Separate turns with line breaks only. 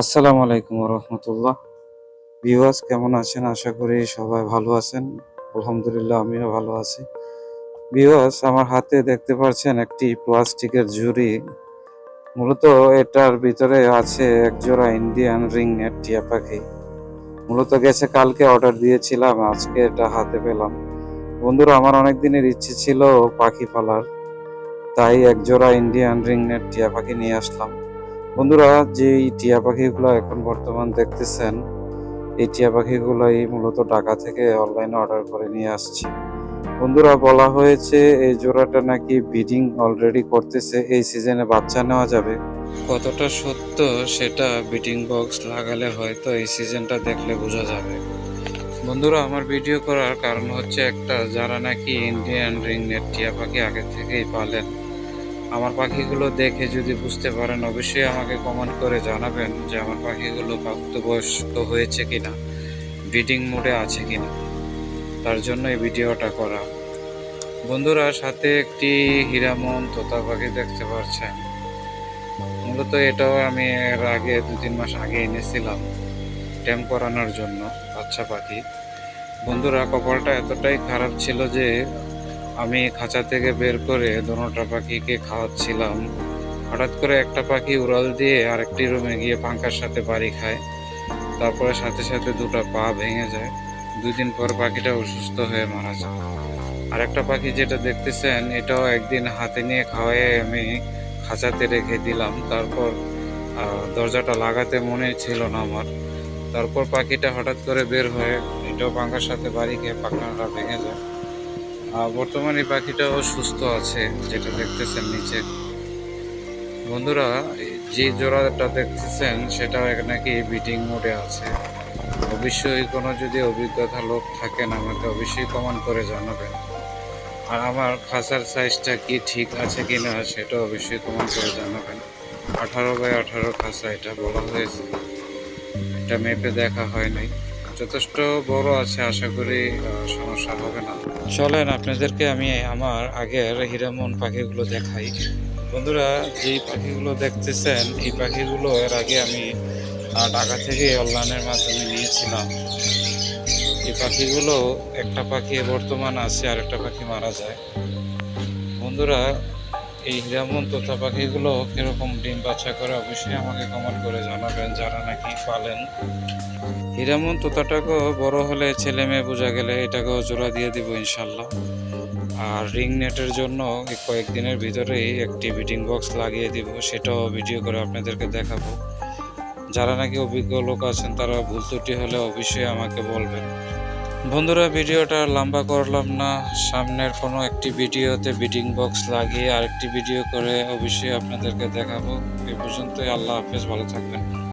আসসালামু আলাইকুম রহমতুল্লাহ ভিউয়ার্স, কেমন আছেন? আশা করি সবাই ভালো আছেন। আলহামদুলিল্লাহ, আমিও ভালো আছি। ভিউয়ার্স, আমার হাতে দেখতে পাচ্ছেন একটি প্লাস্টিকের ঝুড়ি। মূলত এটার ভিতরে আছে এক জোড়া ইন্ডিয়ান রিং নেট টিয়া পাখি। মূলত গেছে, কালকে অর্ডার দিয়েছিলাম, আজকে এটা হাতে পেলাম। বন্ধুরা, আমার অনেক দিনের ইচ্ছে ছিল পাখি পালার। তাই এক জোড়া ইন্ডিয়ান রিং নেট টিয়া পাখি নিয়ে আসলাম। বন্ধুরা, যে টিয়া পাখিগুলো এখন বর্তমান দেখতেছেন, এই টিয়া পাখিগুলোই মূলত ঢাকা থেকে অনলাইনে অর্ডার করে নিয়ে আসছি। বন্ধুরা, বলা হয়েছে এই জোড়াটা নাকি ব্রিডিং অলরেডি করতেছে, এই সিজনে বাচ্চা নেওয়া যাবে। কতটা সত্য সেটা ব্রিডিং বক্স লাগালে হয়তো এই সিজনটা দেখলে বোঝা যাবে। বন্ধুরা, আমার ভিডিও করার কারণ হচ্ছে একটা, যারা নাকি ইন্ডিয়ান রিং নেট টিয়া পাখি আগে থেকেই পালেন আমার পাখিগুলো দেখে যদি বুঝতে পারেন, অবশ্যই আমাকে কমেন্ট করে জানাবেন যে আমার পাখিগুলো প্রাপ্তবয়স্ক হয়েছে কি না ব্রিডিং মোডে আছে কি না তার জন্য এই ভিডিওটা করা। বন্ধুরা, সাথে একটি হীরামন তোতা পাখি দেখতে পাচ্ছেন। মূলত এটাও আমি এর আগে দু তিন মাস আগে এনেছিলাম ট্যাম করানোর জন্য বাচ্চা পাখি। বন্ধুরা, কপালটা এতটাই খারাপ ছিল যে আমি খাঁচা থেকে বের করে দোনোটা পাখিকে খাওয়াচ্ছিলাম। হঠাৎ করে একটা পাখি উড়াল দিয়ে আরেকটি রুমে গিয়ে পাঙ্কার সাথে বাড়ি খায়। তারপরে সাথে সাথে দুটো পা ভেঙে যায়। দুই দিন পর পাখিটা অসুস্থ হয়ে মারা যায়। আরেকটা পাখি যেটা দেখতেছেন, এটাও একদিন হাতে নিয়ে খাওয়াই আমি খাঁচাতে রেখে দিলাম। তারপর দরজাটা লাগাতে মনে ছিল না আমার। তারপর পাখিটা হঠাৎ করে বের হয়ে, এটাও পাঙ্কার সাথে বাড়ি খেয়ে পাখনাটা ভেঙে যায়। বর্তমানে এই পাখিটাও সুস্থ আছে, যেটা দেখতেছেন নিচে। বন্ধুরা, যে জোড়াটা দেখতেছেন, সেটাও নাকি বিটিং মোডে আছে। অবশ্যই কোনো যদি অভিজ্ঞতা লোক থাকেন, আমাকে অবশ্যই কমেন্ট করে জানাবেন। আর আমার খাঁচার সাইজটা কি ঠিক আছে কি না সেটা অবশ্যই কমেন্ট করে জানাবেন। আঠারো বাই আঠারো খাঁচা, এটা বলা হয়েছে। এটা মেপে দেখা হয় নাই যথেষ্ট বড় আছে, আশা করি সমস্যা হবে না। চলেন, আপনাদেরকে আমি আমার আগের হিরামন পাখিগুলো দেখাই। বন্ধুরা, যেই পাখিগুলো দেখতেছেন, এই পাখিগুলো এর আগে আমি ঢাকা থেকে অনলাইনের মাধ্যমে নিয়েছিলাম। এই পাখিগুলো একটা পাখি বর্তমান আছে আর একটা পাখি মারা যায়। বন্ধুরা এই হিরামন তোতা পাখিগুলো কীরকম ডিম বাচ্চা করে, অবশ্যই আমাকে কমেন্ট করে জানাবেন, যারা নাকি পালেন। হিরামন তোতাটাকেও বড় হলে ছেলে মেয়ে বোঝা গেলে এটাকেও জোড়া দিয়ে দিব ইনশাল্লাহ। আর রিং নেটের জন্য কয়েকদিনের ভিতরেই একটি বিডিং বক্স লাগিয়ে দিব, সেটাও ভিডিও করে আপনাদেরকে দেখাবো। যারা নাকি অভিজ্ঞ লোক আছেন, তারা ভুল ত্রুটি হলে অবশ্যই আমাকে বলবেন। বন্ধুরা, ভিডিওটা লম্বা করলাম না। সামনের কোনো একটি ভিডিওতে বিডিং বক্স লাগিয়ে আরেকটি ভিডিও করে অবশ্যই আপনাদেরকে দেখাবো। এ পর্যন্তই, আল্লাহ হাফেজ, ভালো থাকবেন।